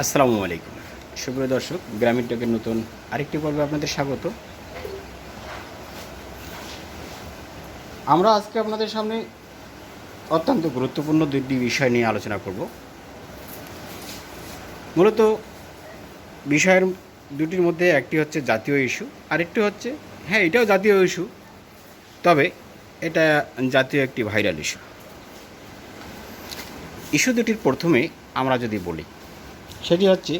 আসসালামু আলাইকুম। সুপ্রিয় দর্শক, গ্রামীণ টকের নতুন আরেকটি পর্বে আপনাদের স্বাগত। আমরা আজকে আপনাদের সামনে অত্যন্ত গুরুত্বপূর্ণ দুটি বিষয় নিয়ে আলোচনা করব। মূলত বিষয়ের দুটির মধ্যে একটি হচ্ছে জাতীয় ইস্যু, আরেকটি হচ্ছে হ্যাঁ এটাও জাতীয় ইস্যু, তবে এটা জাতীয় একটি ভাইরাল ইস্যু। ইস্যু দুটির প্রথমে আমরা যদি বলি সেটি হচ্ছে,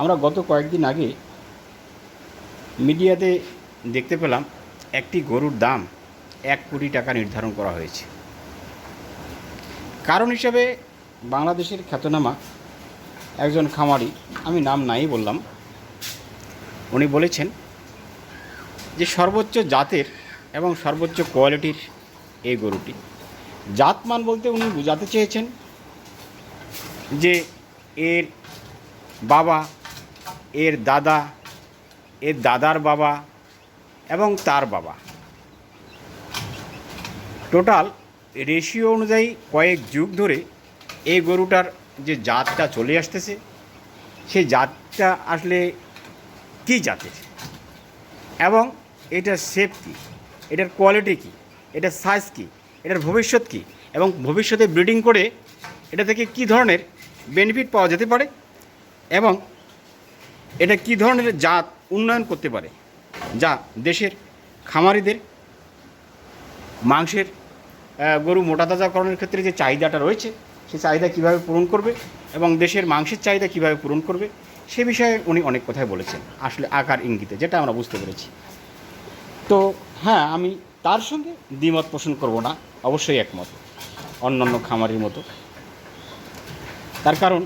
আমরা গত কয়েকদিন আগে মিডিয়াতে দেখতে পেলাম, একটি গরুর দাম এক কোটি টাকা নির্ধারণ করা হয়েছে। কারণ হিসেবে বাংলাদেশের খ্যাতনামা একজন খামারি, আমি নাম নাই বললাম, উনি বলেছেন যে সর্বোচ্চ জাতের এবং সর্বোচ্চ কোয়ালিটির এই গরুটি। জাতমান বলতে উনি বোঝাতে চেয়েছেন যে এর বাবা, এর দাদা, এর দাদার বাবা এবং তার বাবা। টোটাল রেশিও অনুযায়ী কয়েক যুগ ধরে এই গরুটার যে জাতটা চলে আসতেছে, সেই জাতটা আসলে কী জাতের? এবং এটার শেপ কী? এটার কোয়ালিটি কী? এটার সাইজ কী? এটার ভবিষ্যৎ কী? এবং ভবিষ্যতে ব্রিডিং করে এটা থেকে কী ধরনের বেনিফিট পাওয়া যেতে পারে? এবং এটা কী ধরনের জাত উন্নয়ন করতে পারে? যা দেশের খামারিদের মাংসের গরু মোটা তাজাকরণের ক্ষেত্রে যে চাহিদাটা রয়েছে সেই চাহিদা কীভাবে পূরণ করবে এবং দেশের মাংসের চাহিদা কীভাবে পূরণ করবে, সে বিষয়ে উনি অনেক কথাই বলেছেন। আসলে আকার ইঙ্গিতে, যেটা আমরা বুঝতে পেরেছি। তো হ্যাঁ আমি তার সঙ্গে দ্বিমত পোষণ করব না, অবশ্যই একমত, অন্যান্য খামারির মতো। তার কারণ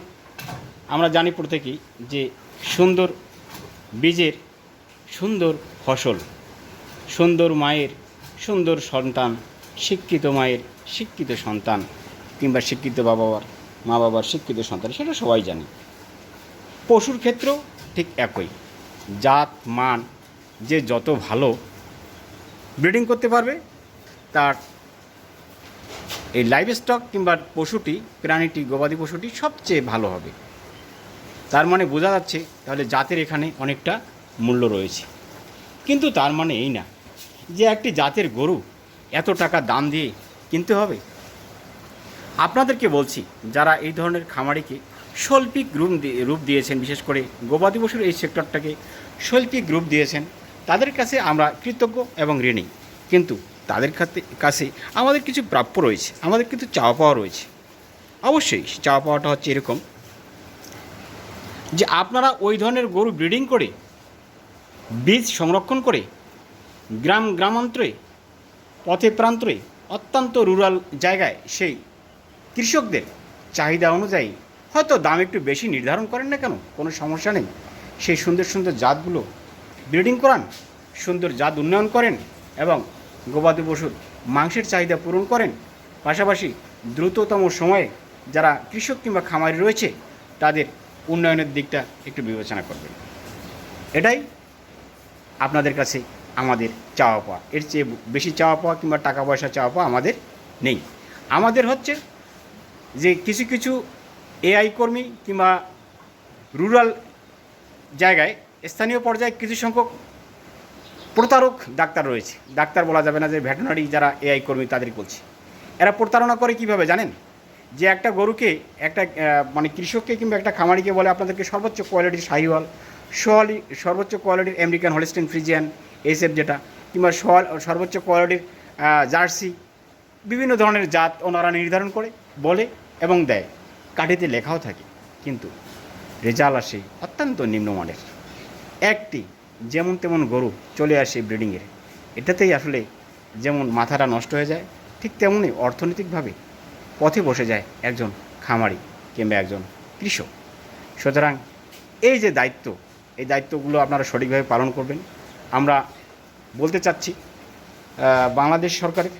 আমরা জানি প্রত্যেকেই যে সুন্দর বীজের সুন্দর ফসল, সুন্দর মায়ের সুন্দর সন্তান, শিক্ষিত মায়ের শিক্ষিত সন্তান, কিংবা শিক্ষিত বাবার মা বাবার শিক্ষিত সন্তান, সেটা সবাই জানি। পশুর ক্ষেত্রেও ঠিক একই। জাত, মান, যে যত ভালো ব্রিডিং করতে পারবে, তার এই লাইভ স্টক কিংবা পশুটি, প্রাণীটি, গবাদি পশুটি সবচেয়ে ভালো হবে। তার মানে বোঝা যাচ্ছে তাহলে জাতের এখানে অনেকটা মূল্য রয়েছে। কিন্তু তার মানে এই না যে একটি জাতের গরু এত টাকা দাম দিয়ে কিনতে হবে। আপনাদেরকে বলছি, যারা এই ধরনের খামারিকে শৈল্পিক রূপ রূপ দিয়েছেন, বিশেষ করে গবাদি পশুর এই সেক্টরটাকে শৈল্পিক রূপ দিয়েছেন, তাদের কাছে আমরা কৃতজ্ঞ এবং ঋণী। কিন্তু তাদের কাছে আমাদের কিছু প্রাপ্য রয়েছে, আমাদের কিন্তু চাওয়া পাওয়া রয়েছে। অবশ্যই চাওয়া পাওয়াটা হচ্ছে এরকম যে আপনারা ওই ধরনের গরু ব্রিডিং করে, বীজ সংরক্ষণ করে, গ্রাম গ্রামান্তরে, পথে প্রান্তরে অত্যন্ত রুরাল জায়গায় সেই কৃষকদের চাহিদা অনুযায়ী হয়তো দাম একটু বেশি নির্ধারণ করেন না কেন? কোনো সমস্যা নেই। সেই সুন্দর সুন্দর জাতগুলো ব্রিডিং করান, সুন্দর জাত উন্নয়ন করেন এবং গবাদি পশুর মাংসের চাহিদা পূরণ করেন। পাশাপাশি দ্রুততম সময়ে যারা কৃষক কিংবা খামারি রয়েছে, তাদের উন্নয়নের দিকটা একটু বিবেচনা করবেন। এটাই আপনাদের কাছে আমাদের চাওয়া পাওয়া। এর চেয়ে বেশি চাওয়া পাওয়া কিংবা টাকা পয়সা চাওয়া পাওয়া আমাদের নেই। আমাদের হচ্ছে যে কিছু কিছু এআই কর্মী কিংবা রুরাল জায়গায় স্থানীয় পর্যায়ে কিছু সংখ্যক প্রতারক ডাক্তার রয়েছে। ডাক্তার বলা যাবে না যে ভেটেনারি যারা এআই কর্মী তাদের বলছি। এরা প্রতারণা করে কীভাবে জানেন? যে একটা গরুকে একটা মানে কৃষককে কিংবা একটা খামারিকে বলে আপনাদেরকে সর্বোচ্চ কোয়ালিটির শাহিওয়াল, সোয়ালি, সর্বোচ্চ কোয়ালিটির আমেরিকান হলিস্টেন ফ্রিজিয়ান এইসব যেটা, কিংবা সোয়াল, সর্বোচ্চ কোয়ালিটির জার্সি, বিভিন্ন ধরনের জাত ওনারা নির্ধারণ করে, বলে এবং দেয়। কাঠিতে লেখাও থাকে, কিন্তু রেজাল্ট আসে অত্যন্ত নিম্নমানের। একটি যেমন তেমন গরু চলে আসে ব্রিডিংয়ের এটাতেই আসলে যেমন মাথাটা নষ্ট হয়ে যায়, ঠিক তেমনই অর্থনৈতিকভাবে পথে বসে যায় একজন খামারি কিংবা একজন কৃষক। সুতরাং এই যে দায়িত্ব, এই দায়িত্বগুলো আপনারা সঠিকভাবে পালন করবেন। আমরা বলতে চাচ্ছি বাংলাদেশ সরকারের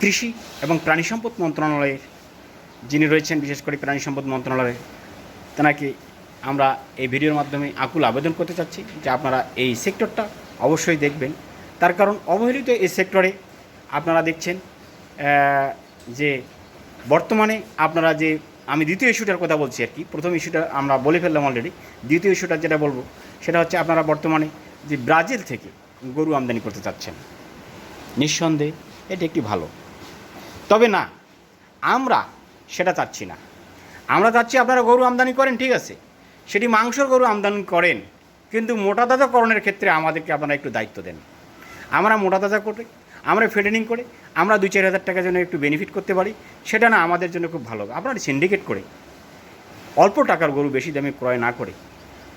কৃষি এবং প্রাণী সম্পদ মন্ত্রণালয়ের যিনি রয়েছেন, বিশেষ করে প্রাণী সম্পদ মন্ত্রণালয়ে তেনাকে আমরা এই ভিডিওর মাধ্যমে আকুল আবেদন করতে চাচ্ছি যে আপনারা এই সেক্টরটা অবশ্যই দেখবেন। তার কারণ অবহেলিত এই সেক্টরে আপনারা দেখছেন যে বর্তমানে আপনারা যে, আমি দ্বিতীয় ইস্যুটার কথা বলছি আর কি। প্রথম ইস্যুটা আমরা বলে ফেললাম অলরেডি দ্বিতীয় ইস্যুটা যেটা বলব, সেটা হচ্ছে আপনারা বর্তমানে যে ব্রাজিল থেকে গরু আমদানি করতে চাচ্ছেন, নিঃসন্দেহে এটি একটি ভালো। তবে না, আমরা সেটা চাচ্ছি না। আমরা চাচ্ছি আপনারা গরু আমদানি করেন, ঠিক আছে। সেটি মাংসর গরু আমদানি করেন, কিন্তু মোটা তাজাকরণের ক্ষেত্রে আমাদেরকে আপনারা একটু দায়িত্ব দেন। আমরা মোটা তাজা করে আমরা ফেডেনিং করে, আমরা দুই চার হাজার টাকার জন্য একটু বেনিফিট করতে পারি, সেটা না আমাদের জন্য খুব ভালো। আপনারা সিন্ডিকেট করে অল্প টাকার গরু বেশি দামে ক্রয় না করে,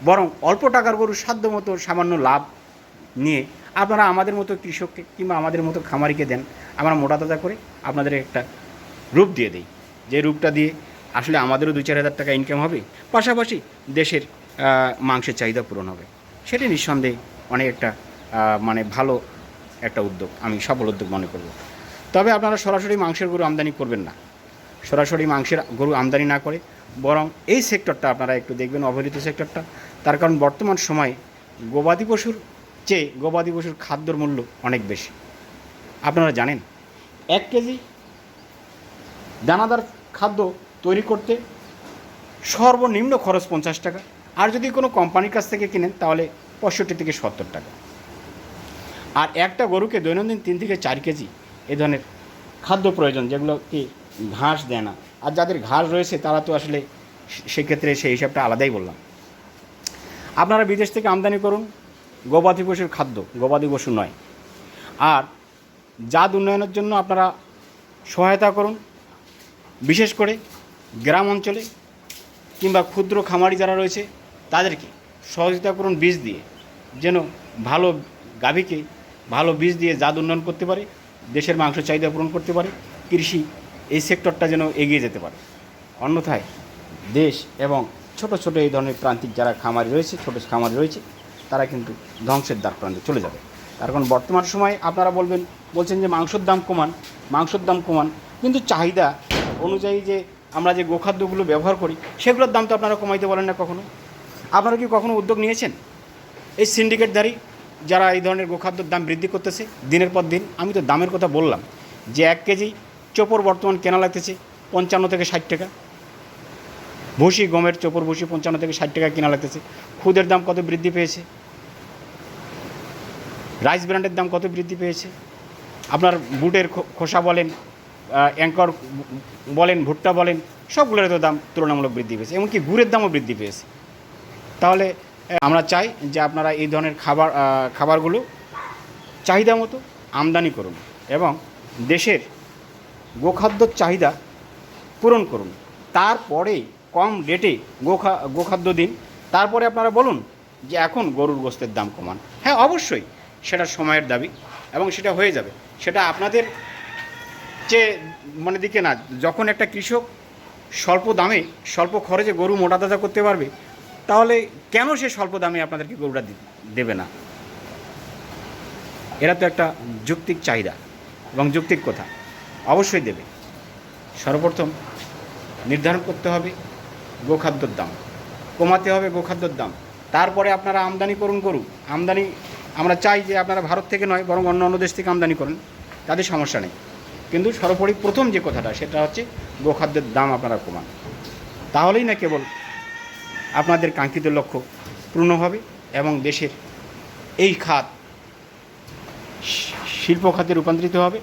বরং অল্প টাকার গরু সাধ্য মতো সামান্য লাভ নিয়ে আপনারা আমাদের মতো কৃষককে কিংবা আমাদের মতো খামারিকে দেন, আমরা মোটা তাজা করে আপনাদের একটা রূপ দিয়ে দিই। যে রূপটা দিয়ে আসলে আমাদেরও দুই চার হাজার টাকা ইনকাম হবে, পাশাপাশি দেশের মাংসের চাহিদা পূরণ হবে। সেটি নিঃসন্দেহে অনেক একটা মানে ভালো একটা উদ্যোগ, আমি সফল উদ্যোগ মনে করব। তবে আপনারা সরাসরি মাংসের গরু আমদানি করবেন না। সরাসরি মাংসের গরু আমদানি না করে, বরং এই সেক্টরটা আপনারা একটু দেখবেন, অবহেলিত সেক্টরটা। তার কারণ বর্তমান সময়ে গবাদি পশুর চেয়ে গবাদি পশুর খাদ্যর মূল্য অনেক বেশি। আপনারা জানেন, এক কেজি দানাদার খাদ্য তৈরি করতে সর্বনিম্ন খরচ পঞ্চাশ টাকা। আর যদি কোনো কোম্পানির কাছ থেকে কিনেন, তাহলে পঁয়ষট্টি থেকে সত্তর টাকা। আর একটা গরুকে দৈনন্দিন তিন থেকে চার কেজি এ ধরনের খাদ্য প্রয়োজন যেগুলো কি ঘাস দেয় না। আর যাদের ঘাস রয়েছে তারা তো আসলে সেক্ষেত্রে সেই হিসাবটা আলাদাই বললাম। আপনারা বিদেশ থেকে আমদানি করুন, গবাদি পশুর খাদ্য, গবাদি পশু নয়। আর জাত উন্নয়নের জন্য আপনারা সহায়তা করুন, বিশেষ করে গ্রাম অঞ্চলে কিংবা ক্ষুদ্র খামারি যারা রয়েছে, তাদেরকে সহযোগিতা করুন বীজ দিয়ে, যেন ভালো গাভীকে ভালো বীজ দিয়ে জাত উন্নয়ন করতে পারে, দেশের মাংস চাহিদা পূরণ করতে পারে, কৃষি এই সেক্টরটা যেন এগিয়ে যেতে পারে। অন্যথায় দেশ এবং ছোট ছোট এই ধরনের প্রান্তিক যারা খামারি রয়েছে, ছোট খামারি রয়েছে, তারা কিন্তু ধ্বংসের দ্বার প্রান্তে চলে যাবে। তার কারণ বর্তমান সময়ে আপনারা বলবেন, বলছেন যে মাংসর দাম কমান, মাংসর দাম কমান, কিন্তু চাহিদা অনুযায়ী যে আমরা যে গোখাদ্যগুলো ব্যবহার করি, সেগুলোর দাম তো আপনারা কমাইতে পারেন না কখনো। আপনারা কি কখনো উদ্যোগ নিয়েছেন? এই সিন্ডিকেটধারী যারা এই ধরনের গোখাদ্যর দাম বৃদ্ধি করতেছে, দিনের পর দিন, আমি তো দামের কথা বললাম, যে এক কেজি চোপর বর্তমান কেনা লাগতেছে পঞ্চান্ন থেকে ষাট টাকা। ভুসি, গমের চোপর ভুসি পঞ্চান্ন থেকে ষাট টাকা কেনা লাগতেছে। খুদের দাম কত বৃদ্ধি পেয়েছে? রাইস ব্র্যান্ডের দাম কত বৃদ্ধি পেয়েছে? আপনার বুটের খোসা বলেন অ্যাঙ্কর বলেন, ভুট্টা বলেন সবগুলোর তো দাম তুলনামূলক বৃদ্ধি পেয়েছে, এমনকি গুড়ের দামও বৃদ্ধি পেয়েছে। তাহলে আমরা চাই যে আপনারা এই ধরনের খাবার খাবারগুলো চাহিদা মতো আমদানি করুন এবং দেশের গোখাদ্যর চাহিদা পূরণ করুন। তারপরে কম রেটে গোখা, গোখাদ্য দিন। তারপরে আপনারা বলুন যে এখন গরুর গোস্তের দাম কমান। হ্যাঁ অবশ্যই সেটা সময়ের দাবি এবং সেটা হয়ে যাবে। সেটা আপনাদের যে মানে দিকে না, যখন একটা কৃষক স্বল্প দামে, স্বল্প খরচে গরু মোটা তাজা করতে পারবে তাহলে কেন সে স্বল্প দামে আপনাদেরকে গরুটা দেবে না? এরা তো একটা যুক্তিক চাহিদা এবং যুক্তিক কথা। অবশ্যই দেবে। সর্বপ্রথম নির্ধারণ করতে হবে গোখাদ্যর দাম। কমাতে হবে গোখাদ্যর দাম। তারপরে আপনারা আমদানি করুন গরু। আমদানি, আমরা চাই যে আপনারা ভারত থেকে নয়, বরং অন্য অন্য দেশ থেকে আমদানি করুন। তাদের সমস্যা নেই। কিন্তু সর্বোপরি প্রথম যে কথাটা, সেটা হচ্ছে গোখাদ্যের দাম আপনারা কমান। তাহলেই না কেবল আপনাদের কাঙ্ক্ষিত লক্ষ্য পূর্ণ হবে এবং দেশের এই খাত শিল্প খাতে রূপান্তরিত হবে।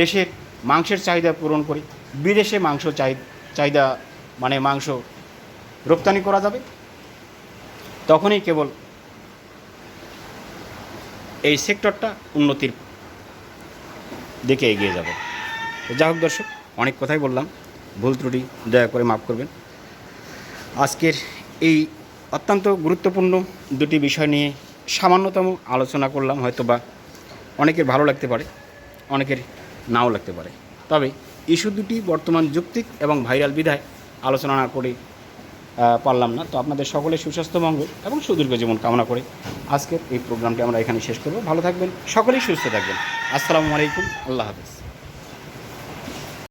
দেশের মাংসের চাহিদা পূরণ করে বিদেশে মাংস চাহি চাহিদা মানে মাংস রপ্তানি করা যাবে। তখনই কেবল এই সেক্টরটা উন্নতির দিকে এগিয়ে যাবে। যাই হোক দর্শক, অনেক কথাই বললাম। ভুল ত্রুটি, দয়া করে মাফ করবেন। আজকের এই অত্যন্ত গুরুত্বপূর্ণ দুটি বিষয় নিয়ে সামান্যতম আলোচনা করলাম হয়তো বা অনেকের ভালো লাগতে পারে, অনেকের নাও লাগতে পারে। তবে ইস্যু দুটি বর্তমান যৌক্তিক এবং ভাইরাল বিধায় আলোচনা না করে পারলাম না। তো আপনাদের সকলে সুস্বাস্থ্য মঙ্গল এবং সুদীর্ঘ জীবন কামনা করে আজকের এই প্রোগ্রামটি আমরা এখানে শেষ করব। ভালো থাকবেন, সকলেই সুস্থ থাকবেন। আসসালামু আলাইকুম, আল্লাহ হাফিজ।